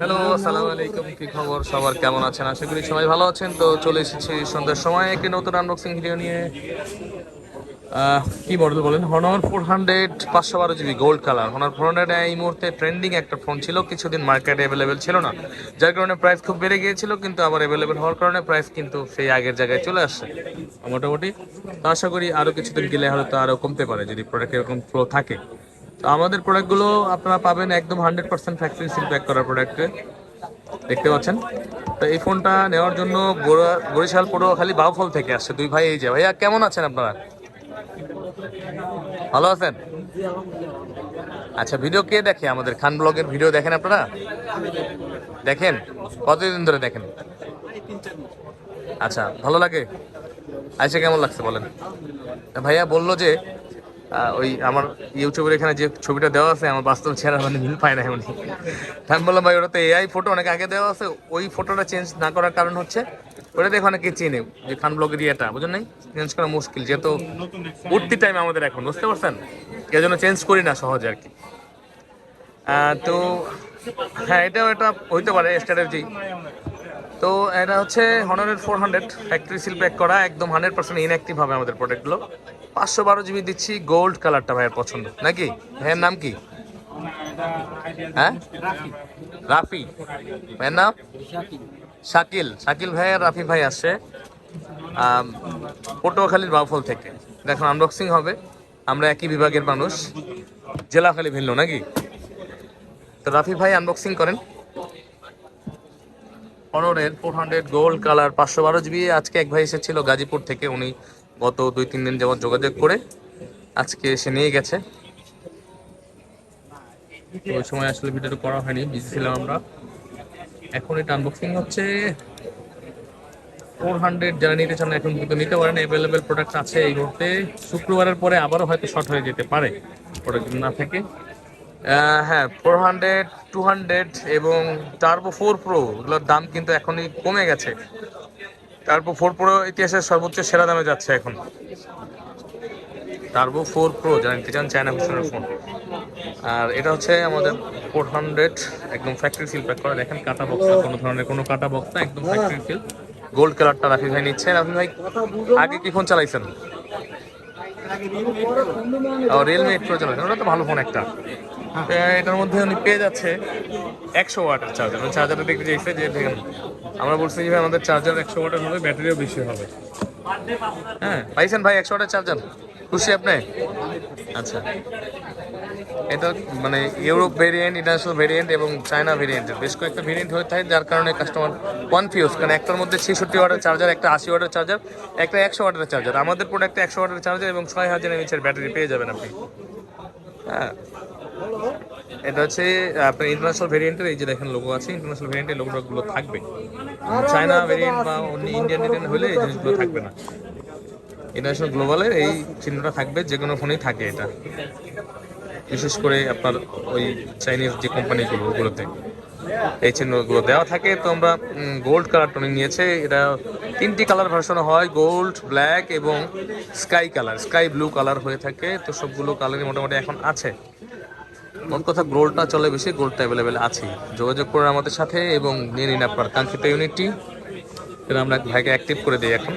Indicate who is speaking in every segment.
Speaker 1: Hello আসসালামু আলাইকুম, কি খবর? সবার কেমন আছেন? আশা করি সবাই ভালো আছেন। তো চলে এসেছি সন্ধ্যার সময় একটি নতুন আনবক্সিং ভিডিও নিয়ে। কি মডেল বলেন? হনর ফোর হান্ড্রেড পাঁচশো বারো GB gold colour Honor four hundred এই মুহূর্তে ট্রেন্ডিং একটা ফোন ছিল, কিছুদিন মার্কেটে অ্যাভেলেবেল ছিল না। যার কারণে প্রাইস খুব বেড়ে গিয়েছিল, কিন্তু আবার অ্যাভেলেবেল হওয়ার কারণে প্রাইস কিন্তু সেই আগের জায়গায় চলে আসছে। মোটামুটি। তো আশা করি আরও কিছুদিন গেলে হয়তো আরও কমতে পারে, যদি প্রোডাক্ট এরকম ফ্লো থাকে। আমাদের প্রোডাক্টগুলো আপনারা পাবেন একদম hundred percent factory seal pack করা প্রোডাক্টে দেখতে পাচ্ছেন? তো এই ফোনটা নেওয়ার জন্য বরিশাল, পটুয়াখালী, বাউফল থেকে আসছে। দুই ভাই এই যে, ভাইয়া কেমন আছেন আপনারা? ভালো আছেন? আচ্ছা ভিডিও কে দেখে আমাদের? খান ব্লগের ভিডিও দেখেন আপনারা? দেখেন? কতদিন ধরে দেখেন? আচ্ছা ভালো লাগে? আচ্ছা কেমন লাগছে বলেন? ভাইয়া বলল যে ওই আমার ইউটিউবের এখানে যে ছবিটা দেওয়া আছে, আমার বাস্তব চেহারা মানে মিল পায় না উনি আমি বললাম, ভাই, ওটা তো এআই ফটো অনেক আগে দেওয়া আছে। ওই ফটোটা চেঞ্জ না করার কারণ হচ্ছে, ওটা দেখে অনেকে চিনে যে খান ব্লগের ইয়েটা বুঝলেন নাই? চেঞ্জ করা মুশকিল, যেহেতু উঠতি টাইম আমাদের এখন, বুঝতে পারছেন? এই জন্য চেঞ্জ করি না, সহজে আর কি। তো হ্যাঁ এটাও এটা হইতে পারে স্ট্র্যাটেজি তো এটা হচ্ছে হনারের four hundred factory seal pack করা, একদম হান্ড্রেড পার্সেন্ট ইনঅ্যাক্টিভ হবে আমাদের প্রোডাক্টগুলো পাঁচশো বারো জিবি দিচ্ছি গোল্ড কালারটা ভাইয়ের পছন্দ। নাকি? ভাইয়ের নাম কি? হ্যাঁ? রাফি। ভাইয়ের নাম? শাকিল। শাকিল ভাই আর রাফি ভাই আসছে পটুয়াখালীর বাউফল থেকে। দেখুন আনবক্সিং হবে। আমরা একই বিভাগের মানুষ। জেলা খালি ভিন্ন, নাকি? তো রাফি ভাই আনবক্সিং করেন। অনরের ফোর হান্ড্রেড গোল্ড কালার পাঁচশো বারো জিবি আজকে এক ভাই এসেছিল গাজীপুর থেকে। উনি গত দুই, তিন দিন যাবত যোগাযোগ করে আজকে এসে নিয়ে গেছে। ওই সময় আসলে ভিডিওটা করা হয়নি বিজি ছিলাম আমরা। এখন এটা আনবক্সিং হচ্ছে। ফোর হান্ড্রেড যারা নিতে চান, এখন কিন্তু নিতে পারেন। অ্যাভেলেবেল প্রোডাক্ট আছে এই মুহূর্তে। শুক্রবারের পরে আবারও হয়তো শর্ট হয়ে যেতে পারে। প্রোডাক্ট না থেকে হ্যাঁ ফোর হান্ড্রেড টু হান্ড্রেড এবং টার্বো ফোর প্রো এগুলোর দাম কিন্তু এখনই কমে গেছে। টার্বো ফোর প্রো ইতিহাসের সর্বোচ্চ সেরা দামে যাচ্ছে এখন। টার্বো ফোর প্রো যারা নিতে চান চায়না ভূষণের ফোন আর এটা হচ্ছে আমাদের ফোর হান্ড্রেড একদম ফ্যাক্টরি সিল প্যাক করা। দেখেন কাটা বক্স কোনো ধরনের কোনো কাটা বক্স না একদম ফ্যাক্টরি সিল গোল্ড কালারটা রাফি ভাই নিচ্ছে রাফি ভাই আগে কি ফোন চালাইছেন? রিয়েলমি এইট প্রো চালাইছেন। ওটা তো ভালো ফোন একটা। এটার মধ্যে উনি পেয়ে যাচ্ছে একশো ওয়াটের চার্জার মানে চার্জারটা দেখতে চাইছে যে দেখেন, আমরা বলছি যে আমাদের চার্জার একশো ওয়াটের হবে ব্যাটারিও বেশি হবে। হ্যাঁ পাইছেন ভাই একশো ওয়াটের চার্জার খুশি আপনি? আচ্ছা। এটা মানে ইউরোপ ভেরিয়েন্ট ইন্টারন্যাশনাল ভেরিয়েন্ট এবং চায়না ভেরিয়েন্টের বেশ কয়েকটা ভেরিয়েন্ট হয়ে থাকে, যার কারণে কাস্টমার কনফিউজ কারণ একটার মধ্যে ছেষট্টি ওয়াটের চার্জার একটা আশি ওয়াটের চার্জার একটা একশো ওয়াটের চার্জার আমাদের প্রোডাক্টে একশো ওয়াটের চার্জার এবং ছয় হাজার এমএচের ব্যাটারি পেয়ে যাবেন আপনি। হ্যাঁ। এটা হচ্ছে আপনার ইন্টারন্যাশনাল ভেরিয়েন্টের এই যে দেখেন লোগো আছে ইন্টারন্যাশনাল ভেরিয়েন্টের লোগোগুলো থাকবে। চায়না ভেরিয়েন্ট বা অন্য ইন্ডিয়ান ইন্ডিয়ান হলে এই জিনিসগুলো থাকবে না। ইন্টারন্যাশনাল গ্লোবালের এই চিহ্নটা থাকবে যে কোনো ফোনেই থাকে এটা। বিশেষ করে আপনার ওই চাইনিজ যে কোম্পানিগুলো ওগুলোতে। এই চিহ্নগুলো দেওয়া থাকে। তো আমরা গোল্ড কালার টোনিং নিয়েছে। এটা তিনটি কালার ভার্সন হয় গোল্ড ব্ল্যাক এবং sky colour sky blue colour হয়ে থাকে। তো সবগুলো কালারই মোটামুটি এখন আছে। মোট কথা গোল্ডটা চলে বেশি গোল্ডটা অ্যাভেলেবেল আছে। যোগাযোগ করুন আমাদের সাথে এবং নিয়ে নিন আপনার কাঙ্ক্ষিত ইউনিটটি এটা আমরা ভাইকে অ্যাক্টিভ করে দিই এখন।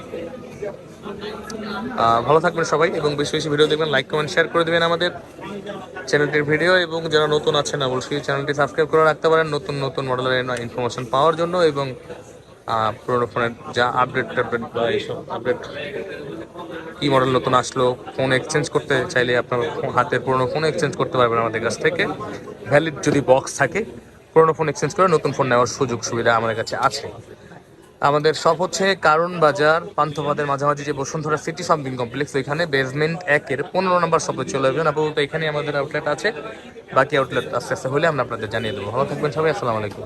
Speaker 1: ভালো থাকবেন সবাই এবং বেশি বেশি ভিডিও দেখবেন লাইক কমেন্ট শেয়ার করে দেবেন আমাদের চ্যানেলটির ভিডিও এবং যারা নতুন আছেন, অবশ্যই চ্যানেলটি সাবস্ক্রাইব করে রাখতে পারেন। নতুন নতুন মডেলের ইনফরমেশন পাওয়ার জন্য এবং পুরোনো ফোনের যা আপডেট টাপডেট বা এইসব আপডেট কি মডেল নতুন আসলো ফোন এক্সচেঞ্জ করতে চাইলে আপনার হাতের পুরোনো ফোন এক্সচেঞ্জ করতে পারবেন আমাদের কাছ থেকে। ভ্যালিড যদি বক্স থাকে, পুরোনো ফোন এক্সচেঞ্জ করে নতুন ফোন নেওয়ার সুযোগ সুবিধা আমাদের কাছে আছে। আমাদের সব হচ্ছে কারণ বাজার, পান্থপাদের মাঝামাঝি যে বসুন্ধরা সিটি শপিং কমপ্লেক্স ওইখানে বেসমেন্ট একের পনেরো নম্বর শপে চলে যাবেন আপাতত এখানে আমাদের আউটলেট আছে। বাকি আউটলেট আস্তে আস্তে হলে আমরা আপনাদের জানিয়ে দেবো। ভালো থাকবেন সবাই, আসসালামু আলাইকুম।